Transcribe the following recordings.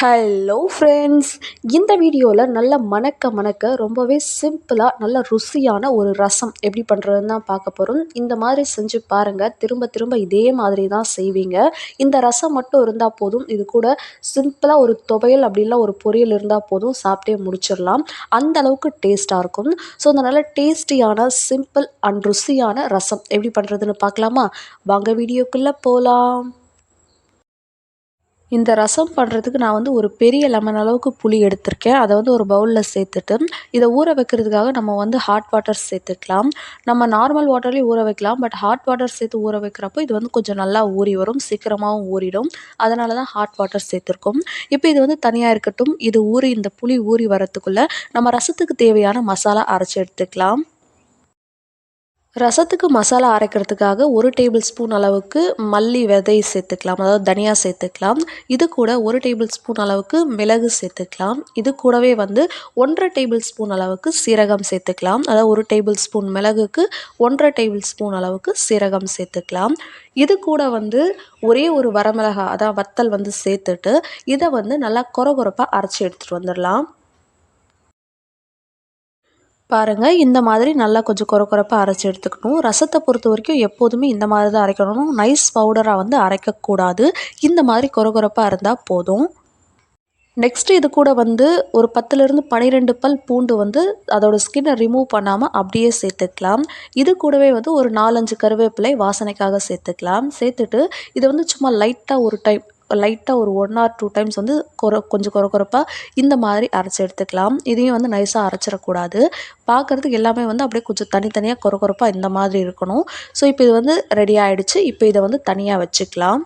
Hello friends இந்த வீடியோவில் நல்ல மணக்க மணக்க ரொம்பவே சிம்பிளாக நல்ல ருசியான ஒரு ரசம் எப்படி பண்ணுறதுன்னு தான் பார்க்க போகிறோம் இந்த மாதிரி செஞ்சு பாருங்கள் திரும்ப திரும்ப இதே மாதிரி தான் செய்வீங்க. இந்த ரசம் மட்டும் இருந்தால் போதும். இது கூட சிம்பிளாக ஒரு துவையல் அப்படின்லாம் ஒரு பொரியல் இருந்தால் போதும். சாப்பிட்டே முடிச்சிடலாம். அந்த அளவுக்கு டேஸ்ட்டாக இருக்கும். ஸோ அந்த நல்ல டேஸ்டியான சிம்பிள் அண்ட் ருசியான ரசம் எப்படி பண்ணுறதுன்னு பார்க்கலாமா? வாங்க வீடியோக்குள்ளே போகலாம் இந்த ரசம் பண்ணுறதுக்கு நான் வந்து ஒரு பெரிய லெமன் அளவுக்கு புளி எடுத்திருக்கேன். அதை வந்து ஒரு பவுலில் சேர்த்துட்டு இதை ஊற வைக்கிறதுக்காக நம்ம வந்து ஹாட் வாட்டர் சேர்த்துக்கலாம். நம்ம நார்மல் வாட்டர்லேயும் ஊற வைக்கலாம் பட் ஹாட் வாட்டர் சேர்த்து ஊற வைக்கிறப்போ இது வந்து கொஞ்சம் நல்லா ஊறி வரும் சீக்கிரமாகவும் ஊறிடும். அதனால தான் ஹாட் வாட்டர் சேர்த்துருக்கோம். இப்போ இது வந்து தனியாக இருக்கட்டும் இது ஊறி இந்த புளி ஊறி வரத்துக்குள்ளே நம்ம ரசத்துக்கு தேவையான மசாலா அரைச்சி எடுத்துக்கலாம். ரசத்துக்கு மசாலா அரைக்கிறதுக்காக ஒரு டேபிள் ஸ்பூன் அளவுக்கு மல்லி விதை சேர்த்துக்கலாம் அதாவது தனியா சேர்த்துக்கலாம். இது கூட ஒரு டேபிள் ஸ்பூன் அளவுக்கு மிளகு சேர்த்துக்கலாம். இது கூடவே வந்து ஒன்றரை டேபிள் ஸ்பூன் அளவுக்கு சீரகம் சேர்த்துக்கலாம். அதாவது ஒரு டேபிள் ஸ்பூன் மிளகுக்கு ஒன்றரை டேபிள் ஸ்பூன் அளவுக்கு சீரகம் சேர்த்துக்கலாம். இது கூட வந்து ஒரே ஒரு வரமிளகா அதான் வத்தல் வந்து சேர்த்துட்டு இதை வந்து நல்லா கொரகொரப்பாக அரைச்சி எடுத்துகிட்டு வந்துடலாம். பாருங்கள் இந்த மாதிரி நல்லா கொஞ்சம் குறை குறைப்பாக அரைச்சி எடுத்துக்கணும். ரசத்தை பொறுத்த வரைக்கும் எப்போதுமே இந்த மாதிரி தான் அரைக்கணும். நைஸ் பவுடராக வந்து அரைக்கக்கூடாது. இந்த மாதிரி குறை குறைப்பாக இருந்தால் போதும். நெக்ஸ்ட்டு இது கூட வந்து ஒரு பத்துலேருந்து பன்னிரெண்டு பல் பூண்டு வந்து அதோடய ஸ்கின்னை ரிமூவ் பண்ணாமல் அப்படியே சேர்த்துக்கலாம். இது கூடவே வந்து ஒரு நாலஞ்சு கருவேப்பிலை வாசனைக்காக சேர்த்துக்கலாம். சேர்த்துட்டு இதை வந்து சும்மா லைட்டாக ஒரு டைம் லைட்டாக ஒரு ஒன் ஆர் டூ டைம்ஸ் வந்து கொர கொஞ்சம் கொர கொரப்பாக இந்த மாதிரி அரைச்சி எடுத்துக்கலாம். இதையும் வந்து நைஸாக அரைச்சிடக்கூடாது. பார்க்குறதுக்கு எல்லாமே வந்து அப்படியே கொஞ்சம் தனித்தனியாக கொர கொரப்பாக இந்த மாதிரி இருக்கணும். ஸோ இப்போ இது வந்து ரெடி ஆகிடுச்சு இப்போ இதை வந்து தனியாக வச்சுக்கலாம்.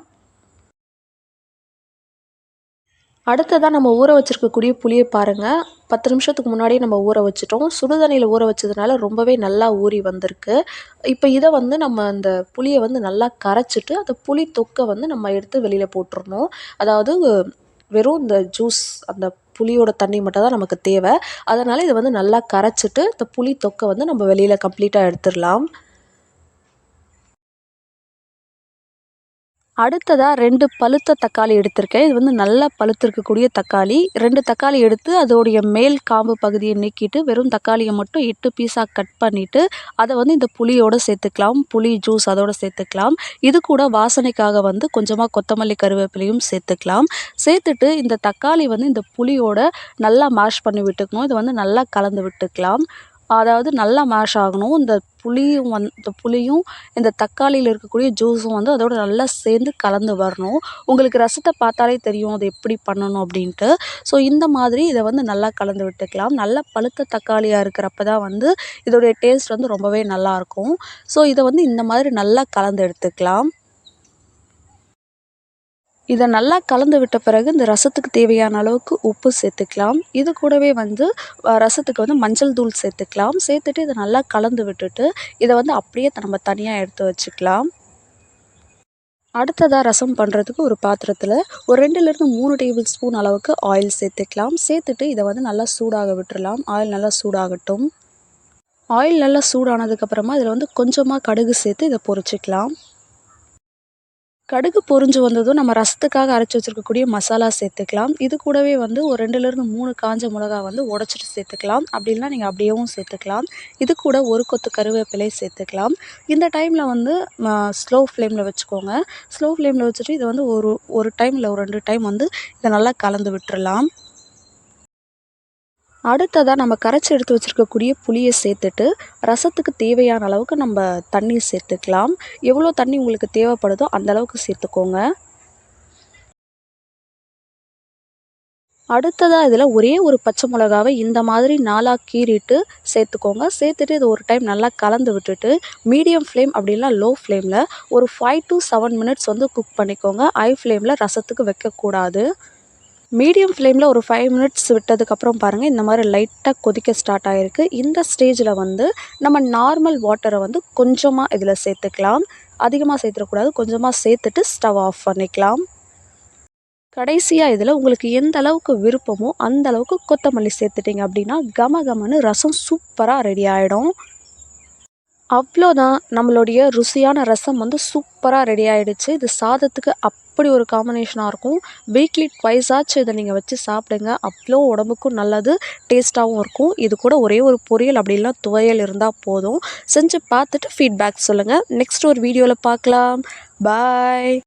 அடுத்ததாக நம்ம ஊற வச்சுருக்கக்கூடிய புளியை பாருங்கள் பத்து நிமிஷத்துக்கு முன்னாடியே நம்ம ஊற வச்சுட்டோம். சுடுதண்ணியில் ஊற வச்சதுனால ரொம்பவே நல்லா ஊறி வந்திருக்கு. இப்போ இதை வந்து நம்ம அந்த புளியை வந்து நல்லா கரைச்சிட்டு அந்த புளி தொக்கை வந்து நம்ம எடுத்து வெளியில் போட்டுருணும் அதாவது வெறும் இந்த ஜூஸ் அந்த புளியோட தண்ணி மட்டும் தான் நமக்கு தேவை. அதனால் இதை வந்து நல்லா கரைச்சிட்டு இந்த புளி தொக்கை வந்து நம்ம வெளியில் கம்ப்ளீட்டாக எடுத்துடலாம். அடுத்ததாக ரெண்டு பழுத்த தக்காளி எடுத்திருக்கேன். இது வந்து நல்லா பழுத்திருக்கக்கூடிய தக்காளி. ரெண்டு தக்காளி எடுத்து அதோடைய மேல் காம்பு பகுதியை நீக்கிட்டு வெறும் தக்காளியை மட்டும் எட்டு பீஸாக கட் பண்ணிவிட்டு அதை வந்து இந்த புளியோடு சேர்த்துக்கலாம். புளி ஜூஸ் அதோடு சேர்த்துக்கலாம். இது கூட வாசனைக்காக வந்து கொஞ்சமாக கொத்தமல்லி கருவேப்பிலையும் சேர்த்துக்கலாம். சேர்த்துட்டு இந்த தக்காளி வந்து இந்த புளியோட நல்லா மேஷ் பண்ணி விட்டுக்கணும். இதை வந்து நல்லா கலந்து விட்டுக்கலாம். அதாவது நல்லா மேஷ் ஆகணும். இந்த புளியும் வந் இந்த புளியும் இந்த தக்காளியில் இருக்கக்கூடிய ஜூஸும் வந்து அதோடு நல்லா சேர்ந்து கலந்து வரணும். உங்களுக்கு ரசத்தை பார்த்தாலே தெரியும் அது எப்படி பண்ணணும் அப்படின்ட்டு. ஸோ இந்த மாதிரி இதை வந்து நல்லா கலந்து விட்டுக்கலாம். நல்லா பழுத்த தக்காளியாக இருக்கிறப்ப தான் வந்து இதோடைய டேஸ்ட் வந்து ரொம்பவே நல்லாயிருக்கும் ஸோ இதை வந்து இந்த மாதிரி நல்லா கலந்து எடுத்துக்கலாம். இதை நல்லா கலந்து விட்ட பிறகு இந்த ரசத்துக்கு தேவையான அளவுக்கு உப்பு சேர்த்துக்கலாம். இது கூடவே வந்து ரசத்துக்கு வந்து மஞ்சள் தூள் சேர்த்துக்கலாம். சேர்த்துட்டு இதை நல்லா கலந்து விட்டுட்டு இதை வந்து அப்படியே நம்ம தனியாக எடுத்து வச்சுக்கலாம். அடுத்ததாக ரசம் பண்ணுறதுக்கு ஒரு பாத்திரத்தில் ஒரு ரெண்டுலேருந்து மூணு டேபிள் ஸ்பூன் அளவுக்கு ஆயில் சேர்த்துக்கலாம். சேர்த்துட்டு இதை வந்து நல்லா சூடாக விட்டுடலாம் ஆயில் நல்லா சூடாகட்டும். ஆயில் நல்லா சூடானதுக்கப்புறமா இதில் வந்து கொஞ்சமாக கடுகு சேர்த்து இதை பொரிச்சிக்கலாம். கடுகு பொரிஞ்சு வந்ததும் நம்ம ரசத்துக்காக அரைச்சி வச்சுருக்கக்கூடிய மசாலா சேர்த்துக்கலாம். இது கூடவே வந்து ஒரு ரெண்டுலேருந்து மூணு காஞ்ச மிளகா வந்து உடச்சிட்டு சேர்த்துக்கலாம். அப்படின்னா நீங்கள் அப்படியேவும் சேர்த்துக்கலாம். இது கூட ஒரு கொத்து கருவேப்பிலை சேர்த்துக்கலாம். இந்த டைமில் வந்து ஸ்லோ ஃப்ளேமில் வச்சுக்கோங்க. ஸ்லோ ஃப்ளேமில் வச்சுட்டு இதை வந்து ஒரு ஒரு டைம் இல்லை ஒரு ரெண்டு டைம் வந்து இதை நல்லா கலந்து விட்டுறலாம். அடுத்ததாக நம்ம கரைச்சி எடுத்து வச்சுருக்கக்கூடிய புளியை சேர்த்துட்டு ரசத்துக்கு தேவையான அளவுக்கு நம்ம தண்ணி சேர்த்துக்கலாம். எவ்வளோ தண்ணி உங்களுக்கு தேவைப்படுதோ அந்த அளவுக்கு சேர்த்துக்கோங்க. அடுத்ததாக இதில் ஒரே ஒரு பச்சை மிளகாவை இந்த மாதிரி நாளாக கீறிட்டு சேர்த்துக்கோங்க. சேர்த்துட்டு இது ஒரு டைம் நல்லா கலந்து விட்டுட்டு மீடியம் ஃப்ளேம் அப்படின்னா லோ ஃப்ளேமில் ஒரு ஃபைவ் டு செவன் மினிட்ஸ் வந்து குக் பண்ணிக்கோங்க. ஹை ஃப்ளேமில் ரசத்துக்கு வைக்கக்கூடாது. மீடியம் ஃப்ளேமில் ஒரு ஃபைவ் மினிட்ஸ் விட்டதுக்கப்புறம் பாருங்கள் இந்த மாதிரி லைட்டாக கொதிக்க ஸ்டார்ட் ஆகிருக்கு இந்த ஸ்டேஜில் வந்து நம்ம நார்மல் வாட்டரை வந்து கொஞ்சமாக இதில் சேர்த்துக்கலாம். அதிகமாக சேர்த்துடக்கூடாது கொஞ்சமாக சேர்த்துட்டு ஸ்டவ் ஆஃப் பண்ணிக்கலாம். கடைசியாக இதில் உங்களுக்கு எந்த அளவுக்கு விருப்பமோ அந்த அளவுக்கு கொத்தமல்லி சேர்த்துட்டிங்க அப்படின்னா கம கமன்னு ரசம் சூப்பராக ரெடி ஆகிடும் அவ்வளோதான். நம்மளுடைய ருசியான ரசம் வந்து சூப்பராக ரெடி ஆகிடுச்சு இது சாதத்துக்கு அப்படி ஒரு காம்பினேஷனாக இருக்கும். வீக்லி ட்வைஸாச்சும் இதை நீங்கள் வச்சு சாப்பிடுங்க. அவ்வளோ உடம்புக்கும் நல்லது டேஸ்ட்டாகவும் இருக்கும். இது கூட ஒரே ஒரு பொரியல் அப்படிலாம் துவையல் இருந்தால் போதும். செஞ்சு பார்த்துட்டு ஃபீட்பேக் சொல்லுங்கள் நெக்ஸ்ட் ஒரு வீடியோவில் பார்க்கலாம். பாய்